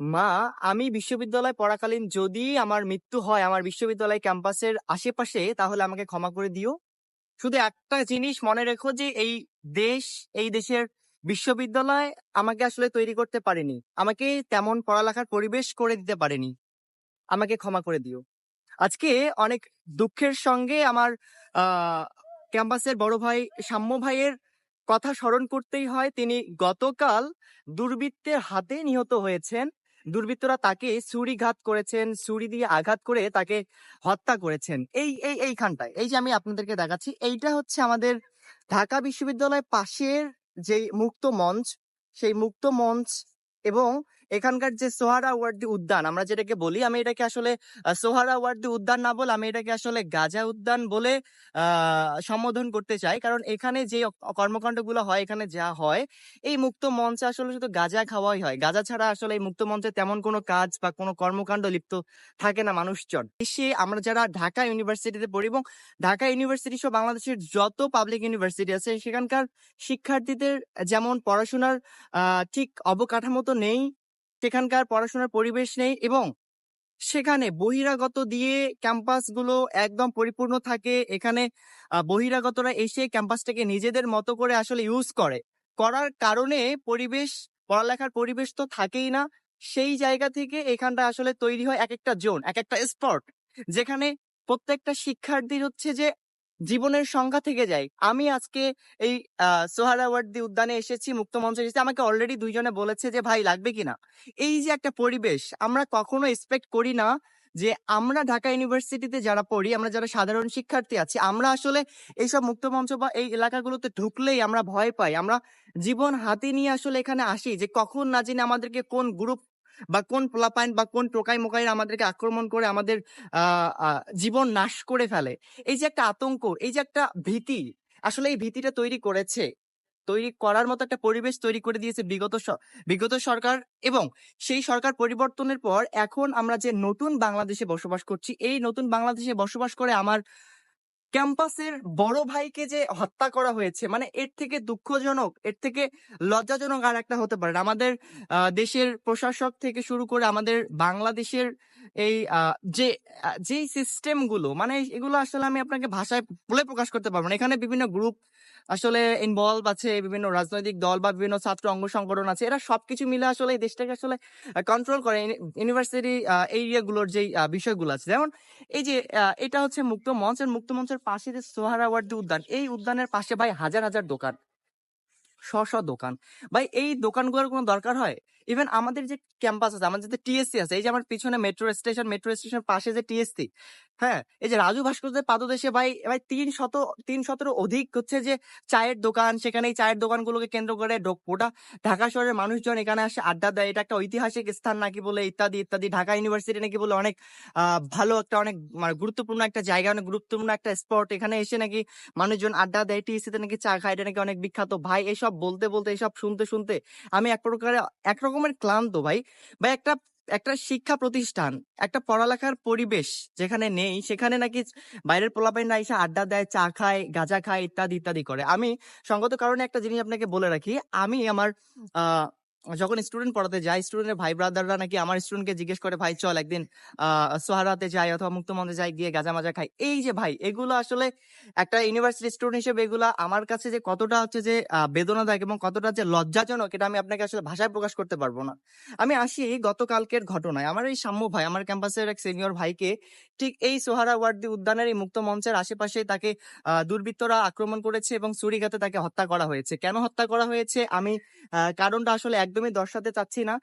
মা, আমি বিশ্ববিদ্যালয় পড়াকালীন যদি আমার মৃত্যু হয় আমার বিশ্ববিদ্যালয় ক্যাম্পাসের আশেপাশে, তাহলে আমাকে ক্ষমা করে দিও। শুধু একটা জিনিস মনে রেখো যে, এই দেশ, এই দেশের বিশ্ববিদ্যালয় আমাকে আসলে তৈরি করতে পারেনি। আমাকে তেমন পড়ালেখার পরিবেশ করে দিতে পারেনি। আমাকে ক্ষমা করে দিও। আজকে অনেক দুঃখের সঙ্গে আমার ক্যাম্পাসের বড় ভাই সাম্য ভাইয়ের কথা স্মরণ করতেই হয়। তিনি গতকাল দুর্বৃত্তের হাতে নিহত হয়েছেন। দুর্বৃত্তরা তাকে ছুরিঘাত করেছেন, ছুরি দিয়ে আঘাত করে তাকে হত্যা করেছেন। এই এই, এইখানটায়, এই যে আমি আপনাদেরকে দেখাচ্ছি, এইটা হচ্ছে আমাদের ঢাকা বিশ্ববিদ্যালয়ের পাশের যে মুক্ত মঞ্চ, সেই মুক্ত মঞ্চ এবং এখানকার যে সোহারা ওয়ার্দি উদ্যান, আমরা যেটাকে বলি, আমি এটাকে আসলে সোহারা ওয়ার্দি উদ্যান না বলে আমি এটাকে আসলে গাজা উদ্যান বলে সম্বোধন করতে চাই। কারণ এখানে যে কর্মকাণ্ডগুলো হয়, এখানে যা হয়, এই মুক্ত মঞ্চে আসলে শুধু গাঁজা খাওয়াই হয়। গাঁজা ছাড়া আসলে এই মুক্ত মঞ্চে তেমন কোনো কাজ বা কোনো কর্মকাণ্ড লিপ্ত থাকে না মানুষজন। এসে আমরা যারা ঢাকা ইউনিভার্সিটিতে পড়ি এবং ঢাকা ইউনিভার্সিটি সহ বাংলাদেশের যত পাবলিক ইউনিভার্সিটি আছে, সেখানকার শিক্ষার্থীদের যেমন পড়াশোনার ঠিক অবকাঠামো তো নেই সেখানকার পড়াশোনার পরিবেশ নেই এবং সেখানে বহিরাগত দিয়ে ক্যাম্পাসগুলো একদম পরিপূর্ণ থাকে। এখানে বহিরাগতরা এসে ক্যাম্পাসটাকে নিজেদের মতো করে আসলে ইউজ করে। করার কারণে পরিবেশ, পড়ালেখার পরিবেশ তো থাকেই না। সেই জায়গা থেকে এখানটা আসলে তৈরি হয় এক একটা জোন এক একটা স্পট যেখানে প্রত্যেকটা শিক্ষার্থীর হচ্ছে যে জীবনের সংখ্যা থেকে যায় আমি আজকে এই সোহারাওয়ার্দী উদ্যানে এসেছি, মুক্ত মঞ্চে এসেছি। আমাকে অলরেডি দুইজনে বলেছে যে, ভাই, লাগবে কিনা? এই যে একটা পরিবেশ, আমরা কখনো এক্সপেক্ট করি না যে, আমরা ঢাকা ইউনিভার্সিটিতে যারা পড়ি, আমরা যারা সাধারণ শিক্ষার্থী আছি, আমরা আসলে এইসব মুক্ত মঞ্চ বা এই এলাকাগুলোতে ঢুকলেই আমরা ভয় পাই। আমরা জীবন হাতে নিয়ে আসলে এখানে আসি যে, কখন না জেনে আমাদেরকে কোন গ্রুপ বা কোন পোলাপাইন বা কোন টোকাই মোকাই আমাদেরকে আক্রমণ করে আমাদের জীবন নাশ করে ফেলে। এই যে একটা আতঙ্ক, এই যে একটা ভীতি, আসলে এই ভীতিটা তৈরি করেছে, তৈরি করার মতো একটা পরিবেশ তৈরি করে দিয়েছে বিগত বিগত সরকার এবং সেই সরকার পরিবর্তনের পর এখন আমরা যে নতুন বাংলাদেশে বসবাস করছি, এই নতুন বাংলাদেশে বসবাস করে আমার ক্যাম্পাসের বড় ভাইকে যে হত্যা করা হয়েছে মানে এর থেকে দুঃখজনক, এর থেকে লজ্জাজনক আর একটা হতে পারে। আমাদের দেশের প্রশাসক থেকে শুরু করে আমাদের বাংলাদেশের এই যে যেই সিস্টেমগুলো মানে এগুলো আসলে আমি আপনাকে ভাষায় বলে প্রকাশ করতে পারব না এখানে বিভিন্ন গ্রুপ আসলে ইনভলভ আছে বিভিন্ন রাজনৈতিক দল বা বিভিন্ন ছাত্র অঙ্গ সংগঠন আছে, এরা সবকিছু মিলে আসলে এই দেশটাকে আসলে কন্ট্রোল করে। ইউনিভার্সিটি এরিয়াগুলোর যে বিষয়গুলো আছে, যেমন এই যে এটা হচ্ছে মুক্ত মঞ্চের মুক্ত মঞ্চের পাশে যে সোহারাওয়ার্দী উদ্যান, এই উদ্যানের পাশে ভাই হাজার হাজার দোকান, শ শ দোকান। ভাই এই দোকানগুলোর কোনো দরকার হয়? ইভেন আমাদের যে ক্যাম্পাস আছে, আমাদের যে টিএসসি আছে, এই যে আমার পিছনে মেট্রো স্টেশন মেট্রো স্টেশন পাশে যে টিএসসি হ্যাঁ? এই যে রাজু ভাস্কর্যের পাদদেশে ভাই ভাই তিন শত, তিন শতেরও অধিক হচ্ছে যে চায়ের দোকান সেখানে এই চায়ের দোকানগুলোকে কেন্দ্র করে গোটা ঢাকা শহরের মানুষজন এখানে আসে আড্ডা দেয়। এটা একটা ঐতিহাসিক স্থান নাকি বলে ইত্যাদি ইত্যাদি। ঢাকা ইউনিভার্সিটি নাকি বলে অনেক ভালো একটা, অনেক মানে গুরুত্বপূর্ণ একটা জায়গা, অনেক গুরুত্বপূর্ণ একটা স্পট এখানে এসে নাকি মানুষজন আড্ডা দেয়। টিএসিতে নাকি চা খায়। এটা নাকি অনেক বিখ্যাত। ভাই, এসব বলতে বলতে, এসব শুনতে শুনতে আমি এক প্রকারে, এক রকমের ক্লান্ত ভাই ভাই একটা একটা শিক্ষা প্রতিষ্ঠান, একটা পড়ালেখার পরিবেশ যেখানে নেই, সেখানে নাকি বাইরের পোলাপাইনরা এসে আড্ডা দেয়, চা খায়, গাঁজা খায়, ইত্যাদি ইত্যাদি করে। আমি সঙ্গত কারণে একটা জিনিস আপনাকে বলে রাখি, আমি আমার যখন স্টুডেন্ট পড়াতে যাই স্টুডেন্টের ভাই ব্রাদাররা নাকি আমার স্টুডেন্টকে জিজ্ঞেস করে, ভাই, চল একদিন সোহারাতে যাই অথবা মুক্তমঞ্চে যাই, গিয়ে গাঁজা মাজা খাই। এই যে ভাই, এগুলো আসলে একটা ইউনিভার্সিটি স্টুডেন্ট হিসেবে এগুলা আমার কাছে যে কতটা হচ্ছে যে বেদনাদায়ক এবং কতটা যে লজ্জাজনক, এটা আমি আপনাকে আসলে ভাষায় প্রকাশ করতে পারব না। আমি আসি গতকালকের ঘটনায়। আমার এই সাম্য ভাই, আমার ক্যাম্পাসের এক সিনিয়র ভাইকে ঠিক এই সোহারা ওয়ার্দি উদ্যানের এই মুক্ত মঞ্চের আশেপাশে তাকে দুর্বৃত্তরা আক্রমণ করেছে এবং ছুরিঘাতে তাকে হত্যা করা হয়েছে। কেন হত্যা করা হয়েছে? আমি কারণটা আসলে একদমই দর্শাতে চাচ্ছি না।